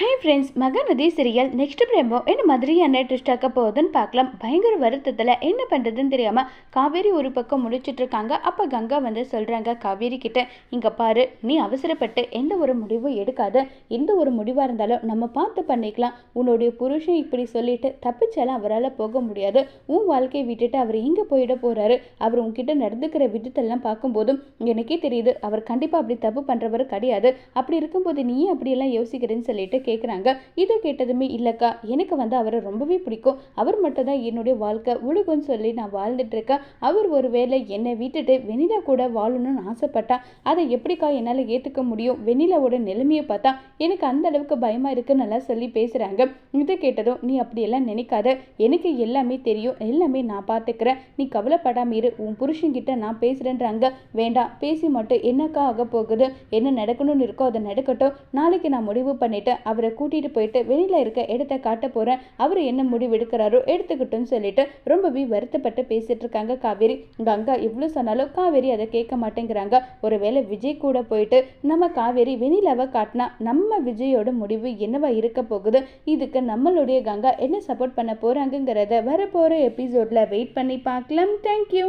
Hi friends Mahanadhi serial next promo என்ன மாதிரியான twist ஆக்க போகுதுன்னு பார்க்கலாம். பயங்கர வருத்தத்தில் என்ன பண்ணுறதுன்னு தெரியாமல் காவேரி ஒரு பக்கம் முடிச்சுட்டு இருக்காங்க. அப்போ கங்கா வந்து சொல்கிறாங்க காவேரி கிட்ட இங்கே பாரு நீ அவசரப்பட்டு எந்த ஒரு முடிவும் எடுக்காத. எந்த ஒரு முடிவாக இருந்தாலும் நம்ம பார்த்து பண்ணிக்கலாம். உன்னுடைய புருஷன் இப்படி சொல்லிட்டு தப்பிச்சாலும் அவரால் போக முடியாது. உன் வாழ்க்கையை விட்டுட்டு அவர் எங்கே போயிட போகிறாரு அவர் உங்ககிட்ட நடந்துக்கிற விதத்தெல்லாம் பார்க்கும்போதும் எனக்கே தெரியுது அவர் கண்டிப்பாக அப்படி தப்பு பண்ணுறவர் கிடையாது. அப்படி இருக்கும்போது நீ அப்படியெல்லாம் யோசிக்கிறேன்னு சொல்லிட்டு கேட்குறாங்க இதை கேட்டதுமே இல்லைக்கா எனக்கு வந்து அவரை ரொம்பவே பிடிக்கும். அவர் மட்டும் தான் என்னுடைய வாழ்க்கை உலகம்னு சொல்லி நான் வாழ்ந்துட்டு இருக்கேன். அவர் ஒரு வேளை என்னை விட்டுட்டு வெண்ணிலா கூட வாழணும்னு ஆசைப்பட்டா அதை எப்படிக்கா என்னால் ஏற்றுக்க முடியும்? வெண்ணிலாவோட நிலைமையை பார்த்தா எனக்கு அந்த அளவுக்கு பயமாக இருக்குன்னு நல்லா சொல்லி பேசுகிறாங்க இதை கேட்டதும் நீ அப்படியெல்லாம் நினைக்காத. எனக்கு எல்லாமே தெரியும். எல்லாமே நான் பார்த்துக்கிறேன் நீ கவலைப்படாம இரு. உன் புருஷன்கிட்ட நான் பேசுகிறேன்றாங்க வேண்டாம். பேசி மட்டும் என்னக்கா ஆக போகுது? என்ன நடக்கணும்னு இருக்கோ அதை நடக்கட்டும். நாளைக்கு நான் முடிவு பண்ணிட்டேன். அவரை கூட்டிகிட்டு போயிட்டு வெளியில் இருக்க இடத்த காட்ட போகிறேன் அவர் என்ன முடிவு எடுக்கிறாரோ எடுத்துக்கிட்டோன்னு சொல்லிட்டு ரொம்பவே வருத்தப்பட்டு பேசிட்டு இருக்காங்க காவேரி. கங்கா எவ்வளோ சொன்னாலும் காவேரி அதை கேட்க மாட்டேங்கிறாங்க. ஒருவேளை விஜய் கூட போயிட்டு நம்ம காவேரி வெண்ணிலாவை காட்டினா நம்ம விஜயோட முடிவு என்னவா இருக்க போகுது? இதுக்கு நம்மளுடைய கங்கா என்ன சப்போர்ட் பண்ண போகிறாங்கங்கிறத வரப்போகிற எபிசோடில் வெயிட் பண்ணி பார்க்கலாம். தேங்க்யூ